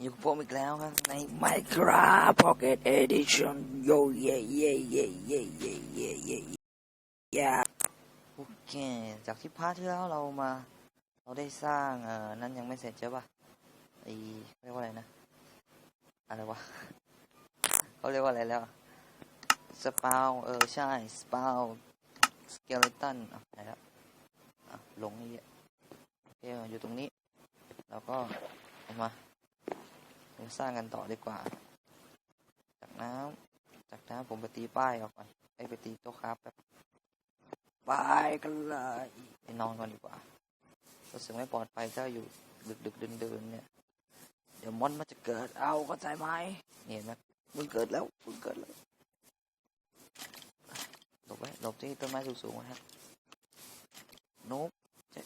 อยู่กับผมอีกแล้วครับ ใน Minecraft Pocket Edition โยเย่เย่เย่เย่เย่เย่เย่เย่โอเค จากที่พาร์ทที่แล้วเรามา เราได้สร้างเอ่อนั่นยังไม่เสร็จใช่ปะไอเรียกว่าอะไรนะ อะไรวะเขาเรียกว่าอะไรแล้วสปาวเออ ใช่ สปาวสเกเลตันอะไหนแล้วอะลงนี่โอเคอยู่ตรงนี้ แล้วก็เอามา เราสร้างกันต่อดีกว่า จากน้ำจากน้ำผมไปตีป้ายออกก่อนไอไปตีโต๊ะครับแบบไปกันเลยไปนอนก่อนดีกว่ารู้สึกไม่ปลอดภัยถ้าอยู่ดึกดึกเดินเดินๆเนี่ย เดี๋ยวมอนมันจะเกิดเอาเข้าใจไหมเนี่ยเห็นไหมมึงเกิดแล้วมึงเกิดแล้วหลบไว้หลบที่ต้นไม้สูงๆนะครับนกจะ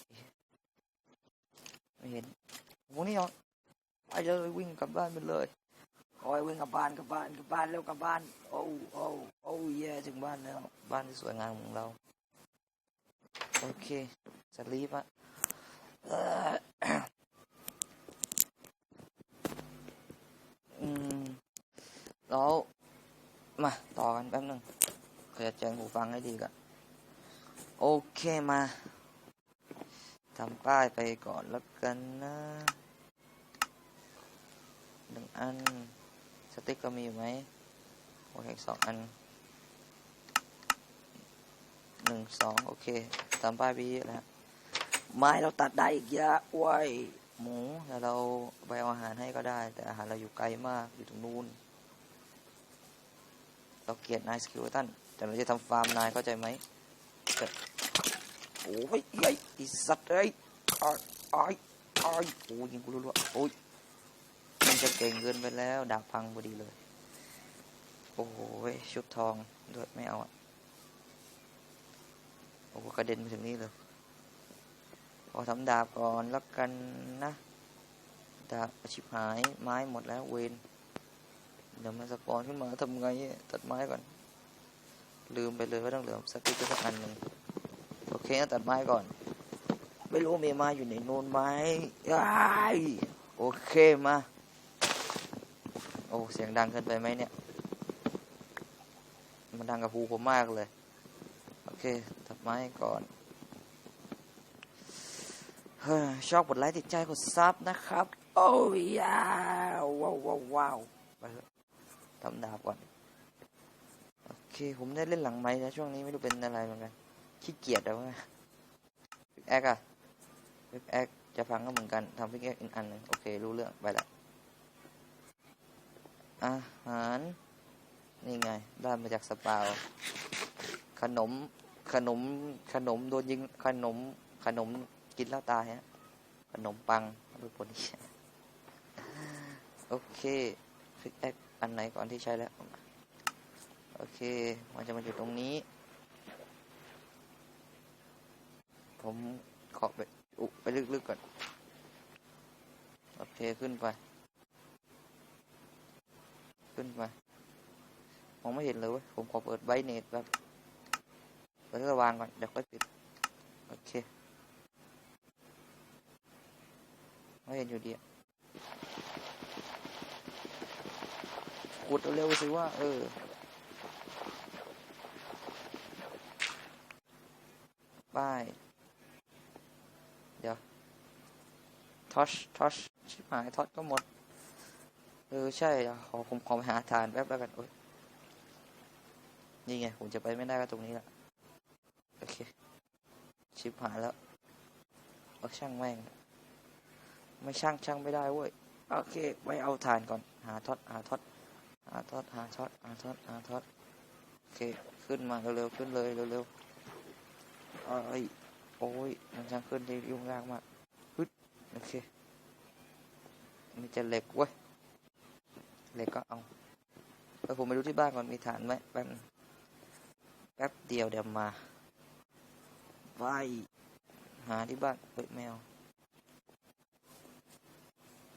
ไม่เห็นโอ้นี่เหรอ ไปเลยวิ่งกลับบ้านไปเลยโอ้ยวิ่งกลับบ้านกลับบ้านกลับบ้านเร็วกลับบ้าน โอ้โอ้โอ้แย่ถึงบ้านแล้ว บ้านที่สวยงามของเรา โอเคจะรีบอะเอ่ออืมแล้วมาต่อกันแป๊บหนึงขอจะแจ้งหูฟังให้ดีก่อนโอเคมาทำป้ายไปก่อนแล้วกันนะ อัน สติ๊กก็มีอยู่ไหมโอเคสองอันหนึ่งสองโอเคทำป้ายไปเยอะแล้วไม้เราตัดได้อีกเยอะว้ยหมูแต่เราไปเอาอาหารให้ก็ได้ แต่อาหารเราอยู่ไกลมากอยู่ตรงนู้น เราเกลียดนายสกิลตันแต่เราจะทำฟาร์มนายเข้าใจไหมโอ้ยไอ้สัตว์เอ้ยอ้ายอ้ายอ้โอ้ยยิงกูรัวๆโอ้ย มันจะเก่งเกินไปแล้ว ดาบพังพอดีเลย โอ้โหชุดทองด้วยไม่เอาอะโอ้โหกระเด็นไปถึงนี่เลยขอทำดาบก่อนแล้วกันนะ ดาบชิบหายไม้หมดแล้วเวนเดี๋ยวมันสปอนขึ้นมาทำไงตัดไม้ก่อน ลืมไปเลยว่าต้องเหลือสติ๊กเกอร์สักอันหนึ่งโอเคงั้นตัดไม้ก่อน ไม่รู้มีไม้อยู่ในโน้นไหมอ้ายโอเคมา อ้เสียงดังเกินไปไหมเนี่ย มันดังกับหูผมมากเลย โอเคตัดไม้ก่อนเฮ้ยชอบบทไลค์ติดใจกดซับนะครับ โอ้ยยาวว้าวว้าวว้าวไปเถอะทำดาบก่อน โอเค ผมได้เล่นหลังไม้แล้วช่วงนี้ไม่รู้เป็นอะไรเหมือนกัน ขี้เกียจแล้วไงพิกแอคอะพิกแอคจะพังก็เหมือนกันทำพิกแอคอีกอันหนึ่งโอเค รู้เรื่องไปละ อาหาร นี่ไง ได้มาจากสปาวขนม ขนม ขนมโดนยิง ขนม ขนมกินแล้วตายฮะ ขนมปังรูปนี้โอเคฟิกแอคอันไหนก่อนที่ใช้แล้ว โอเค มันจะมาอยู่ตรงนี้ ผมขอไปอุไปลึกๆก่อน โอเค ขึ้นไป ขึ้นไปมองไม่เห็นเลยเว้ยผมขอเปิดไบเนตแบบเปิดสว่างก่อนเดี๋ยวค่อยปิด โอเคไม่เห็นอยู่ดีขุดเร็วสิว่า เออป้ายเดี๋ยวทอชทอชชิบหายทอชก็หมด ออใช่ขอผมขอไปหาทานแป๊บแล้วกันโอ๊ยนี่ไง ผมจะไปไม่ได้ก็ตรงนี้แหละโอเค ชิบหายแล้วเอาช่างแม่ง ไม่ช่างช่างไม่ได้เว้ย โอเค ไว้เอาฐานก่อน หาท็อตหาท็อตหาท็อตหาท็อตหาท็อตหาท็อตโอเค ขึ้นมาเร็วๆขึ้นเลยเร็วๆเอ้ยโอ้ยมันช่างขึ้นได้ยุ่งยากมากฮึดโอเคมีจะเหล็กเว้ย เหล็กก็เอาเออผมไปดูที่บ้านก่อนมีฐานไหมแป๊บแป๊บเดียวเดี๋ยวมาไปหาที่บ้านเฮ้ยแมว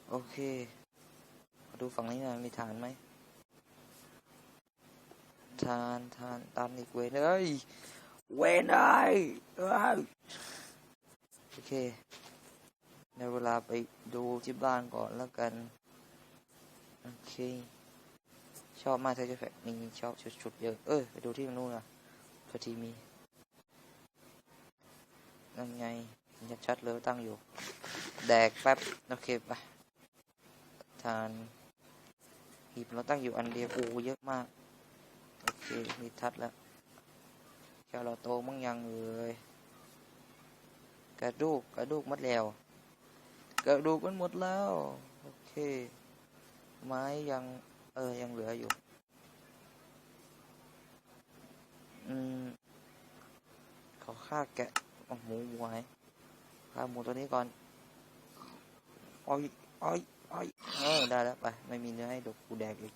โอเคมาดูฝั่งนี้หน่อยมีฐานไหมฐานฐานตันอีกเวนเอ้ยเวนเอ้ยเอ้ยโอเคในเวลาไปดูที่บ้านก่อนแล้วกัน ชอบมากเธอจะแบบมีชอบชุดๆเยอะ เออไปดูที่นู่นอะพอทีมีนั่นไงมันจะชัดเลยตั้งอยู่ แดกแป๊บ โอเคไปทานหีบเราตั้งอยู่อันเดียวโอ้เยอะมาก โอเคมีทัดแล้วแคลเราโตมั่งยังเอ่ยกระดูกกระดูกมัดแล้ว กระดูกมันหมดแล้ว โอเค ไม้ยัง เออ ยังเหลืออยู่ อืม ขอฆ่าแกะเอหมูไว้ฆ่าหมูตัวนี้ก่อนอ้อยอ้อยอ้อยเออได้แล้วไป ไม่มีเนื้อให้ดกกูแดกอีก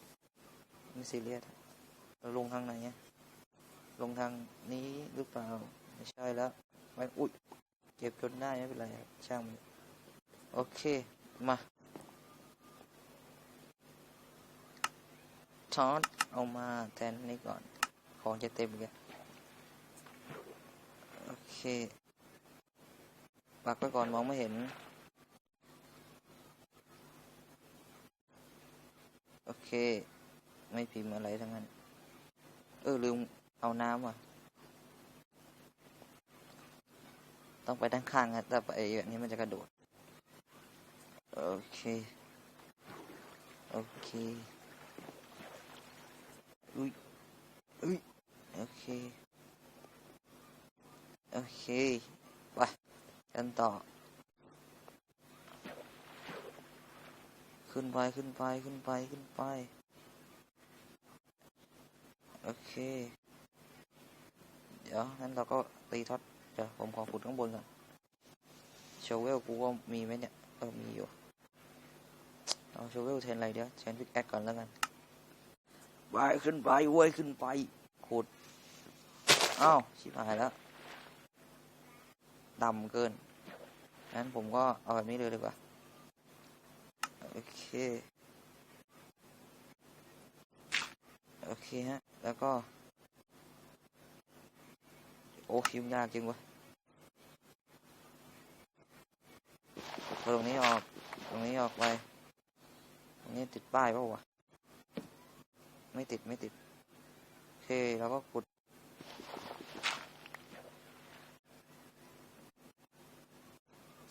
ไม่ซีเรียสเราลงทางไหนเนี่ยลงทางนี้หรือเปล่า ไม่ใช่แล้ว ไม่ อุ้ย เก็บจนได้ไม่เป็นไรครับช่างมัน โอเค มา ทอดเอามาแทนนี้ก่อน ของจะเต็มเลยโอเค ปักไว้ก่อนมองไม่เห็น โอเค ไม่พิมพ์อะไรทั้งนั้น เออลืมเอาน้ำว่ะ ต้องไปด้านข้างนะแต่ไปแบบนี้มันจะกระโดด โอเค โอเค อุ้ยอุ้ยโอเค โอเคไปกันต่อ ขึ้นไปขึ้นไปขึ้นไปขึ้นไป โอเค เดี๋ยวงั้นเราก็ตีท็อตเดี๋ยวผมขอขุดข้างบนก่อนโชเวลกูว่ามีไหมเนี่ย เออมีอยู่เอาโชเวลแทนอะไรเดี๋ยวแทนพิกแอคก่อนแล้วกัน ไปขึ้นไปเว้ยขึ้นไปขุดอ้าวชิบหายแล้วดำเกินงั้นผมก็เอาแบบนี้เลยดีกว่า โอเค โอเคฮะ แล้วก็ โอ้คิมยากจริงวะตรงนี้ออก ตรงนี้ออกไป ตรงนี้ติดป้ายเปล่าวะ ไม่ติดไม่ติด โอเค แล้วก็ขุด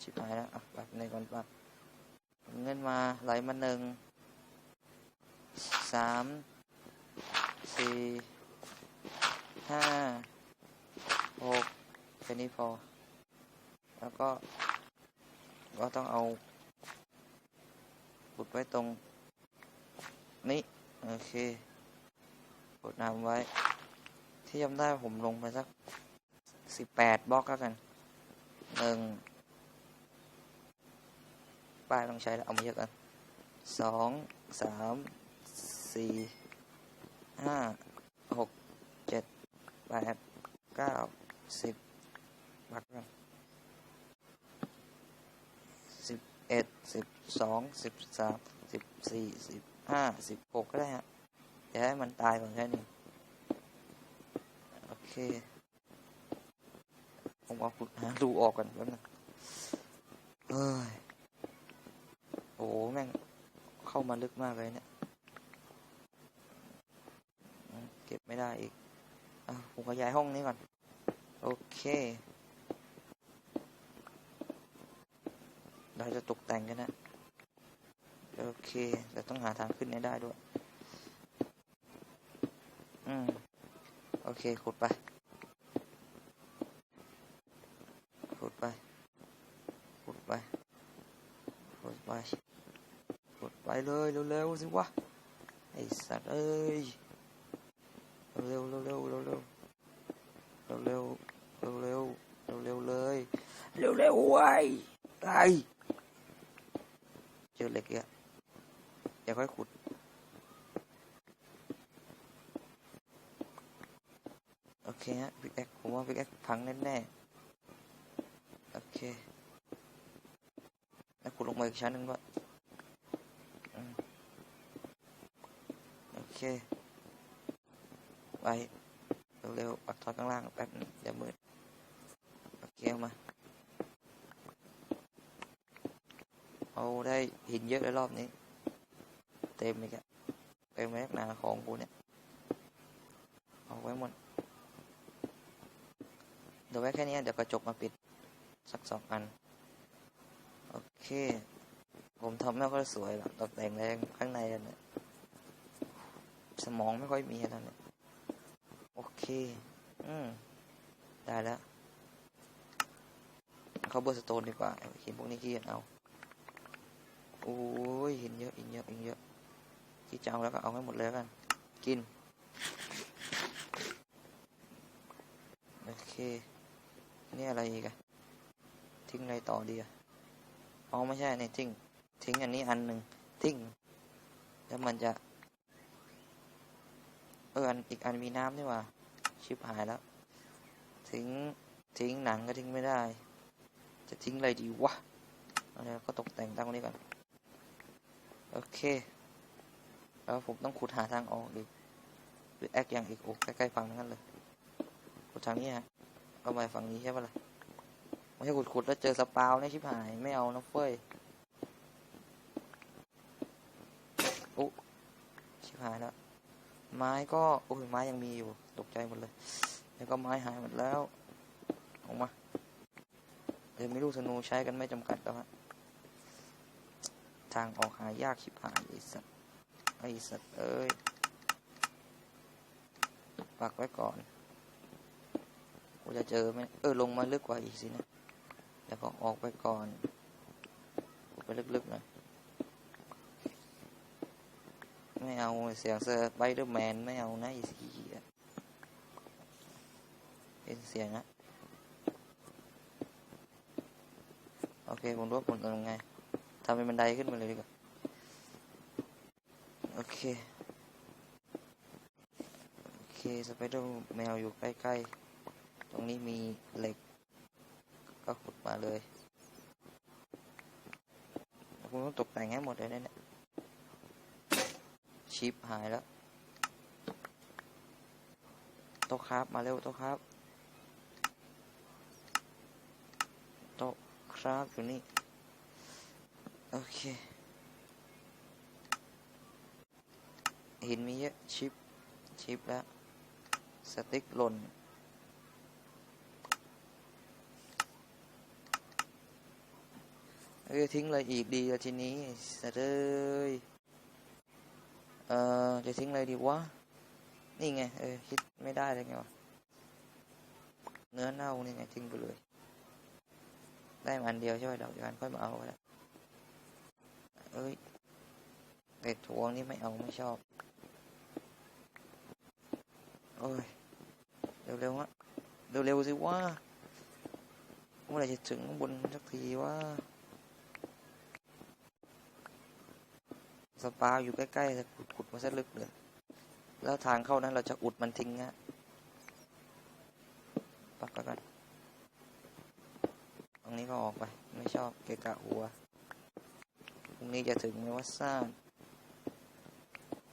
ชิบหายแล้วอะแบบในก่อนป่ะเงินมาไหลมาหนึ่งสามสี่ห้าหกแค่นี้พอ แล้วก็ ก็ต้องเอาขุดไว้ตรงนี้ โอเค กดน้ำไว้ ที่จำได้ผมลงไปสักสิบแปดบล็อกแล้วกันหนึ่งป้ายต้องใช้แล้วเอามาเยอะกันสองสามสี่ห้าหกเจ็ดแปดเก้าสิบบักกันสิบเอ็ดสิบสองสิบสามสิบสี่สิบห้าสิบหกก็ได้ฮะ อย่าให้มันตายก่อนแค่นี้ โอเค ผมเอาขุดหาดูออกก่อนแป๊บนึงเอ้ย โอ้แม่ง เข้ามาลึกมากเลยเนี่ย เก็บไม่ได้อีกอผมขยายห้องนี้ก่อน โอเค เราจะตกแต่งกันนะ โอเค แต่ต้องหาทางขึ้นให้ได้ด้วย อืม โอเค ขุดไป ขุดไป ขุดไป ขุดไป ขุดไปเลยเร็วๆสิวะ ไอสัตว์เอ้ย เร็วๆเร็วๆเร็วๆเร็วๆเร็วๆเร็วๆเร็วๆเลย เร็วๆเว้ยไอเจอเหล็กเยอะเดี๋ยวค่อยขุด โอ เคฮะพิกแอคผมว่าพิกแอคพังแน่ๆ โอเค แล้วขุดลงมาอีกชั้นหนึ่งด้วยอืมโอเค ไป เร็วๆปักทอดข้างล่างแป๊บนึงเดี๋ยวมืดโอเคเอามา เอาได้หินเยอะเลยรอบนี้ เต็มเลยแกโต็มแม็กนาของกูเนี่ย เอาไว้หมด เดี๋ยวไว้แค่นี้เดี๋ยวกระจกมาปิดสักสองอัน โอเค ผมทำไม่ค่อยสวยหรอกตกแต่งแรงข้างในเนี่ยสมองไม่ค่อยมีแล้วเนี่ยโอเค อืม ได้แล้ว เข้าเบอร์สโตนดีกว่าหินพวกนี้ขี้เกียจเอา โอ้ยหินเยอะหินเยอะหินเยอะที่จะเอาแล้วก็เอาให้หมดเลยกัน กิน โอเค นี่อะไรอีกอะทิ้งอะไรต่อดีอะอ๋อไม่ใช่นี่ทิ้ง ทิ้งอันนี้อันหนึ่งทิ้ง แล้วมันจะ เอออันอีกอันมีน้ำนี่ว่า ชิบหายแล้ว ทิ้ง ทิ้งหนังก็ทิ้งไม่ได้ จะทิ้งอะไรดีวะเอาแล้วก็ตกแต่งตั้งไว้นี้ก่อน โอเค แล้วผมต้องขุดหาทางออกดิหรือแอคอย่างอีกโอ้ใกล้ๆฝั่งนั้นเลยขุดทางนี้ฮะ เอาไปฝั่งนี้ใช่ปะล่ะไม่ใช่ขุดขุดๆแล้วเจอสปาวนี่ชิบหายไม่เอานะเฟ้ยโอ้ชิบหายแล้วไม้ก็โอ้ยไม้ยังมีอยู่ตกใจหมดเลย แล้วก็ไม้หายหมดแล้วออกมาเดี๋ยวไม่รู้สนูใช้กันไม่จำกัดแล้วฮะทางออกหายากชิบหายไอ้สัตว์ไอ้สัตว์เอ้ยปักไว้ก่อน จะเจอไหมเออลงมาลึกกว่าอีกสินะแล้วก็ออกไปก่อนไปลึกๆหน่อยไม่เอาเสียงสไปเดอร์แมนไม่เอานะอีสียเป็นเสียงนะโอเคผมรู้ว่าผมทำยังไงทำเป็นบันไดขึ้นมาเลยดีกว่าโอเคโอเคสไปเดอร์แมวอยู่ใกล้ๆ ตรงนี้มีเหล็ก ก็ขุดมาเลยคุณต้องตกแต่งให้หมดเลยนะเนี่ยชิปหายแล้วโต๊ะครับมาเร็วโต๊ะครับโต๊ะครับอยู่นี่ โอเค หินมีเยอะชิปชิปแล้ว สติ๊กหล่น เออทิ้งเลยอีกดีล้วทีนี้สะเด้ยเออจะทิ้งอะไรดีวะ นี่ไง เออคิดไม่ได้เลยไงวะ เนื้อเน่านี่ไงทิ้งไปเลย ได้มาอันเดียวใช่ไหมเดี๋ยวกันค่อยมาเอาล้วเอ้ยเด็ดถั่วนี่ไม่เอาไม่ชอบ โอ้ย เร็วๆวะเร็วๆสิว่าเมื่อไรจะถึงข้างบนสักทีว่า สปาอยู่ใกล้ๆจะขุดๆมาซะลึกเลยแล้วทางเข้านั้นเราจะอุดมันทิ้งอะปักก่อนตรงนี้ก็ออกไป ไม่ชอบเกะกะหัวพรุ่งนี้จะถึงไหมว่าซ่าน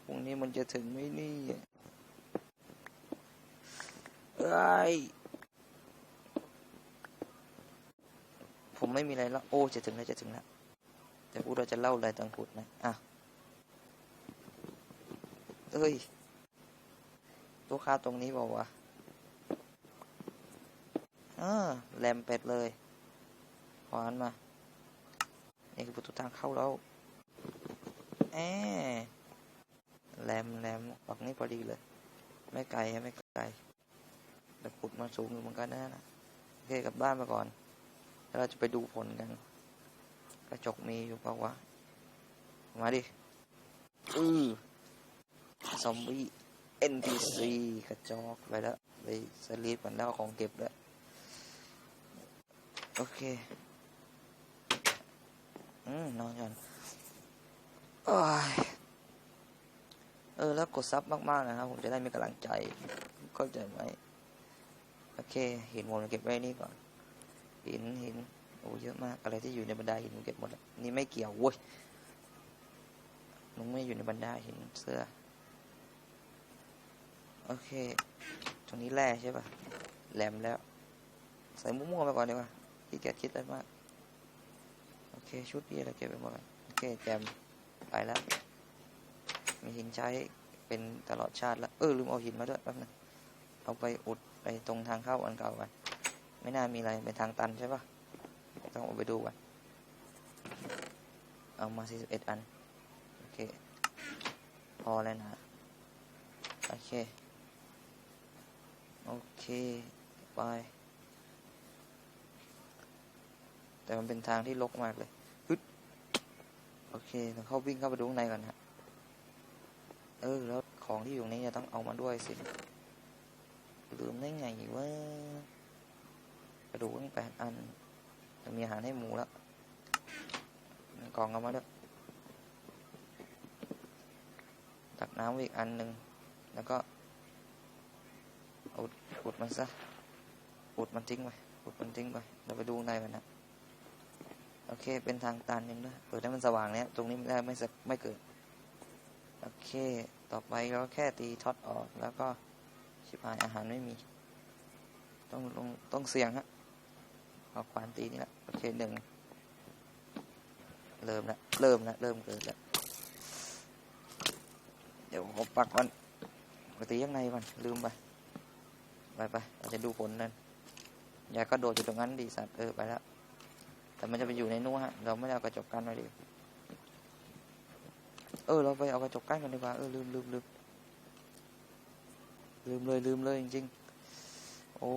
พรุ่งนี้มันจะถึงไหมนี่เอ้ยผมไม่มีอะไรแล้ว โอ้ จะถึงแล้ว จะถึงแล้ว แต่พูดเราจะเล่าอะไรตอนพูดนะอะ เอ้ยตัวค้าตรงนี้บอกว่าอ่าแรมเป็ดเลยขวานมา นี่คือประตูทางเข้าแล้วแอแรมแรมฝั่งนี้พอดีเลย ไม่ไกลไม่ไกลแต่ขุดมาสูงอยู่เหมือนกันนะนะโอเคกลับบ้านมาก่อน แล้วเราจะไปดูผลกัน กระจกมีอยู่เปล่าวะ มาดิ อือ ซอมบี้ NPC กระจอกไปแล้ว ไปสลีปกันแล้วของเก็บแล้ว โอเค อืม นอนกันโอ้ยเออ แล้วกดซับมาก ๆ นะครับ ผมจะได้มีกำลังใจ เข้าใจไหม โอเค หินผมเก็บไว้นี่ก่อน หินหินโอ้เยอะมาก อะไรที่อยู่ในบรรดาหินผมเก็บหมด นี่ไม่เกี่ยวเว้ยมึงไม่อยู่ในบรรดาหินเสื้อ โอเค ตรงนี้แร่ใช่ปะแหลมแล้ว ใส่มั่วๆไปก่อนดีกว่าที่แกคิดได้มาก โอเค ชุดพี่อะไรเก็บไปหมดแล้วโอเค แจม ไปแล้ว มีหินใช้เป็นตลอดชาติแล้ว เออ ลืมเอาหินมาด้วยแป๊บนึงเอาไปอุดไปตรงทางเข้าอันเก่ากันไม่น่ามีอะไร เป็นทางตันใช่ปะต้องเอาไปดูกัน เอามา 41 อัน โอเค พอแล้วนะ โอเค โอเค ไป แต่มันเป็นทางที่รกมากเลยฮึดโอเคต้องเข้าวิ่งเข้าไปดูข้างในก่อนฮะ เออ แล้วของที่อยู่ในนี้จะต้องเอามาด้วยสิ ลืมได้ไงวะกระดูกนี่แปดอันจะมีอาหารให้หมูแล้วกล่องเอามาด้วยตักน้ำอีกอันหนึ่งแล้วก็ อุดอุดมันซะอุดมันทิ้งไปอุดมันทิ้งไปเราไปดูในมันนะโอเค เป็นทางตันยังด้วยเปิดให้มันสว่างเนี่ยตรงนี้ไม่ได้ไม่สไม่เกิด โอเค ต่อไปเราแค่ตีท็อตออก แล้วก็ชิบหายอาหารไม่มี ต้องลงต้องเสี่ยงฮะเอาขวานตีนี่แหละโอเคหนึ่งเริ่มละเริ่มละเริ่มเกิดละเดี๋ยวผมปักมันไปตีข้างในก่อนลืมไป ไปไปเราจะดูผลนั่นย่าก็โดดอยู่ตรงนั้นดีสัตว์เออไปแล้ว แต่มันจะไปอยู่ในนู้นฮะ เราไม่ได้เอากระจกกั้นไว้ดิเออ เราไปเอากระจกกั้นกันดีกว่า เออลืมลืมลืมลืมเลยลืมเลยจริงๆ โอ้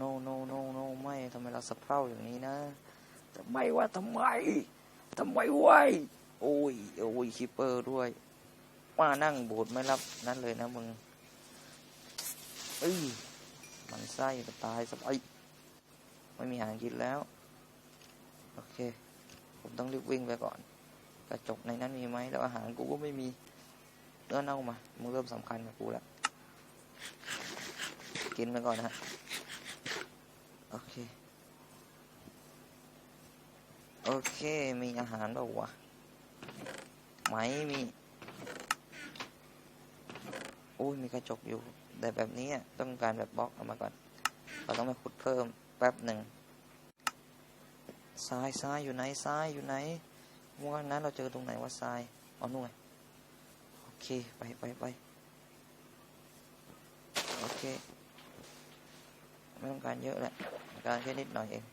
no no no no ไม่ทำไมเราสะเพร่าอย่างนี้นะทำไมวะทำไมทำไมวะโอ้ยโอ้ยคิปเปอร์ด้วยมานั่งโบดไม่รับนั่นเลยนะมึงเอ้ย มันไส้จะตายสักไอไม่มีอาหารกินแล้ว โอเค ผมต้องรีบวิ่งไปก่อน กระจกในนั้นมีไหมแล้วอาหารกูก็ไม่มีเนื้อเน่ามามึงเริ่มสำคัญกับกูแล้วกินไปก่อนนะฮะโอเค โอเค มีอาหารเปล่าวะไหมมี โอ้ย มีกระจกอยู่ แต่แบบนี้ต้องการแบบบล็อกเอามาก่อน เราต้องไปขุดเพิ่มแป๊บหนึ่งทรายทรายอยู่ไหนทรายอยู่ไหนวันนั้นเราเจอตรงไหนว่าทรายอ๋อนู่นไงโอเคไปไปไปโอเคไม่ต้องการเยอะแหละการแค่นิดหน่อยเอง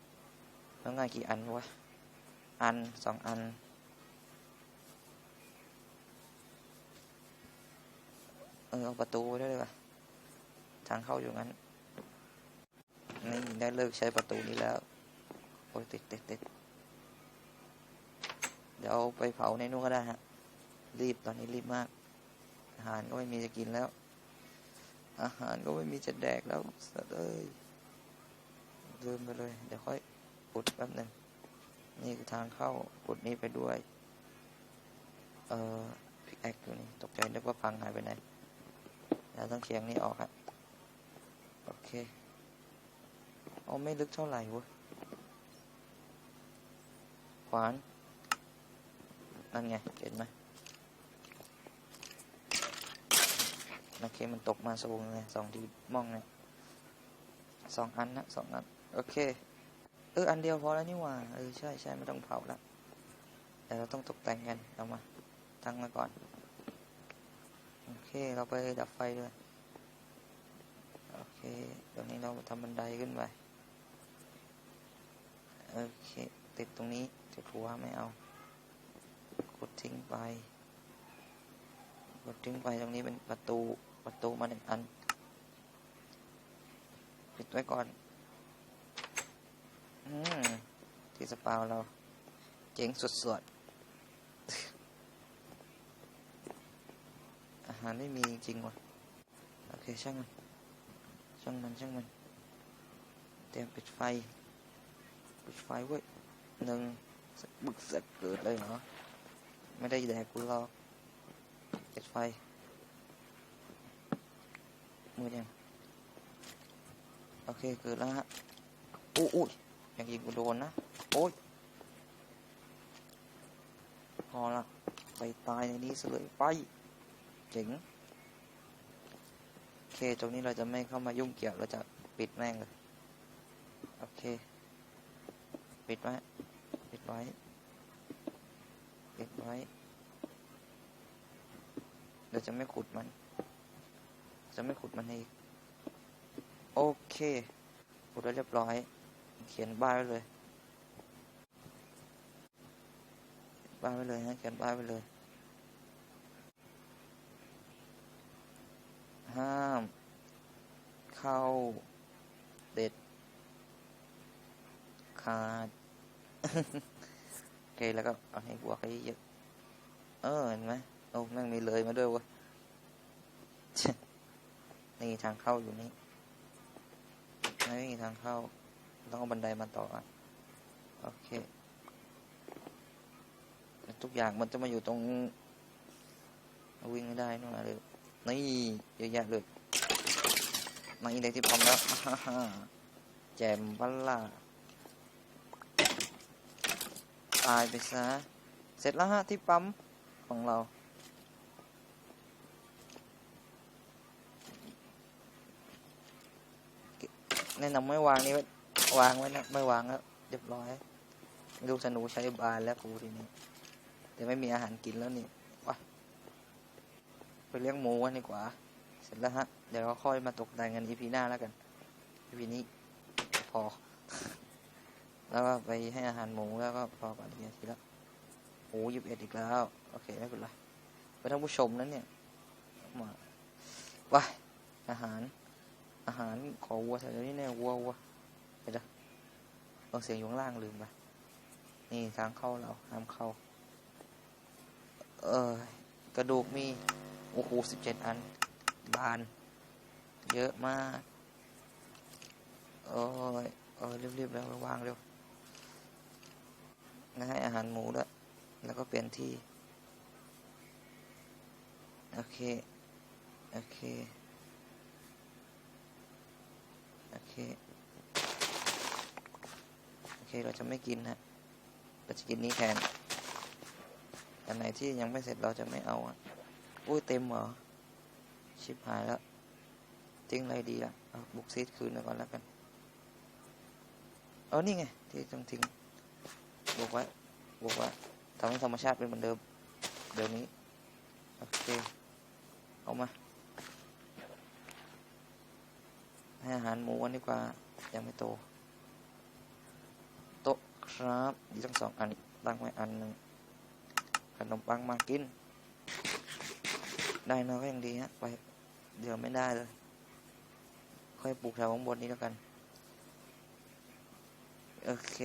ต้องการกี่อันวะอันสองอันเออเอาประตูไว้ด้วยว่า ทางเข้าอยู่งั้น นี่ได้เลิกใช้ประตูนี้แล้ว โอ้ยติดติดติดเดี๋ยวเอาไปเผาในนู้นก็ได้ฮะ รีบตอนนี้รีบมาก อาหารก็ไม่มีจะกินแล้ว อาหารก็ไม่มีจะแดกแล้วสัตว์เอ้ยลืมไปเลย เดี๋ยวค่อยอุดแป๊บหนึ่งนี่คือทางเข้าอุดนี้ไปด้วย เอ่อพิกแอคอยู่นี่ ตกใจนึกว่าพังหายไปไหน แล้วต้องเคียงนี้ออกฮะ โอเค เอาไม่ลึกเท่าไหร่วะขวาน นั่นไง เห็นไหมโอเค มันตกมาสูงเลยสองทีมองเนี่ยสองอันนะสองอัน โอเค เออ อันเดียวพอแล้วนี่หว่า เออ ใช่ใช่ไม่ต้องเผาละแต่เราต้องตกแต่งกัน เอามา ตั้งมาก่อน โอเค เราไปดับไฟด้วย เคเดี๋ยวนี้เราทำบันไดขึ้นไปโอเค ติดตรงนี้จุดหัวไม่เอา กดทิ้งไป กดทิ้งไปตรงนี้เป็นประตูประตูมาหนึ่งอัน ปิดไว้ก่อน อืม ที่สปาวเรา เจ๋งสุดๆอาหารไม่มีจริงว่ะ โอเค ช่างมัน ช่างมันช่างมันเตรียมปิดไฟ ปิดไฟเว้หนึ่งบึกสักเกิดเลยเหรอ ไม่ได้แดกกูหรอกปิดไฟ มือยัง โอเค เกิดแล้วฮะอู้อุ้ยอย่างยิงกูโดนนะ โอ้ย พอละ ไปตายในนี้ซะเลย ไป เจ๋ง ตรงนี้เราจะไม่เข้ามายุ่งเกี่ยว เราจะปิดแม่งเลย โอเค ปิดไว้ ปิดไว้ ปิดไว้เดี๋ยวจะไม่ขุดมัน จะไม่ขุดมันอีก โอเค ขุดได้เรียบร้อย เขียนบ้านไว้เลย บ้านไว้เลยนะ เขียนบ้านไว้เลย ห้าม เข้า เด็ด ขาด โอเค แล้วก็เอาให้บวกให้เยอะ เออ เห็นไหมโอ้แม่งมีเลยมาด้วยวะนี่ทางเข้าอยู่นี่ไม่มีทางเข้า ต้องเอาบันไดมาต่ออะ โอเค ทุกอย่างมันจะมาอยู่ตรง วิ่งไม่ได้นู่นเลยนี่เยอะแยะเลย มาอีกเลยที่พร้อมแล้วฮ่าฮ่าแจมบัลล่าตายไปซะ เสร็จแล้วฮะที่ปั๊มของเรา แนะนำไม่วางนี่ไว้วางไว้นะ ไม่วางแล้วเรียบร้อย ลูกธนูใช้บานแล้วกูทีนี้ แต่ไม่มีอาหารกินแล้วนี่วะไปเลี้ยงหมูกันดีกว่า ร็จแล้วฮะ เดี๋ยวเราค่อยมาตกแต่งกันอีพีหน้าแล้วกันอีพีนี้พอ แล้วก็ไปให้อาหารหมูแล้วก็พอก่อนทีทีละโอ้ยิบเอ็ดอีกแล้ว โอเคไม่เป็นไรไปท่านผู้ชมนั้นเนี่ยมาว้ายอาหาร อาหารขอวัวแถวนี้แน่วัววัวเดี๋ยวนะเอาเสียงอยู่ข้างล่างลืมไปนี่ทางเข้าเราห้ามเข้า เออกระดูกมี โอ้โหสิบเจ็ดอัน บาน เยอะมาก โอ้ยเออรีบๆแล้ววางเร็วนะให้อาหารหมูด้วย แล้วก็เปลี่ยนที่ โอเค โอเค โอเค โอเค เราจะไม่กินนะเราจะกินนี้แทน อันไหนที่ยังไม่เสร็จเราจะไม่เอาอะ อุ้ยเต็มเหรอ ชิบหายแล้วทิ้งอะไรดีอะเอาบุกซีดคืนก่อนแล้วกัน เออนี่ไง ที่ต้องทิ้งบวกไว้บวกไว้ทำให้ธรรมชาติเป็นเหมือนเดิม เดี๋ยวนี้ โอเค เอามา ให้อาหารหมูกันดีกว่า ยังไม่โต โต๊ะครับมีทั้งสองอันตั้งไว้อันหนึ่งขนมปังมากิน ได้นะก็ยังดีฮะ ไป เดี๋ยวไม่ได้เลย ค่อยปลูกแถวข้างบนนี้แล้วกัน โอเค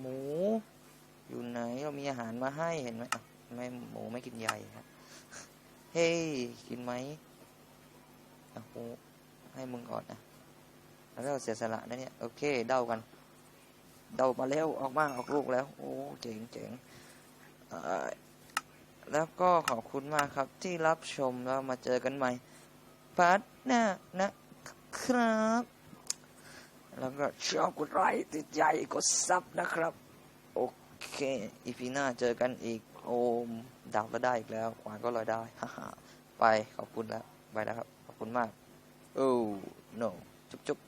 หมู อยู่ไหนเรามีอาหารมาให้เห็นไหมอะไม่หมูไม่กินใหญ่ครับเฮ้ยกินไหมอะหมูให้มึงก่อนนะแล้วเราเสียสละนะเนี่ย โอเค เดากัน เดามาแล้ว ออกมาออกลูกแล้ว โอ้ เจ๋งเจ๋งเอ่อ แล้วก็ขอบคุณมากครับที่รับชมแล้วมาเจอกันใหม่พัดนะนะครับ แล้วก็ชอบกดไลค์ติดใจกดซับนะครับ โอเคอีพีหน้าเจอกันอีกโอมดาวก็ได้อีกแล้วขวานก็ลอยได้ฮ่าฮ่าไปขอบคุณแล้ว ไปแล้วครับ ขอบคุณมาก โอ้ no จุ๊บจุ๊บ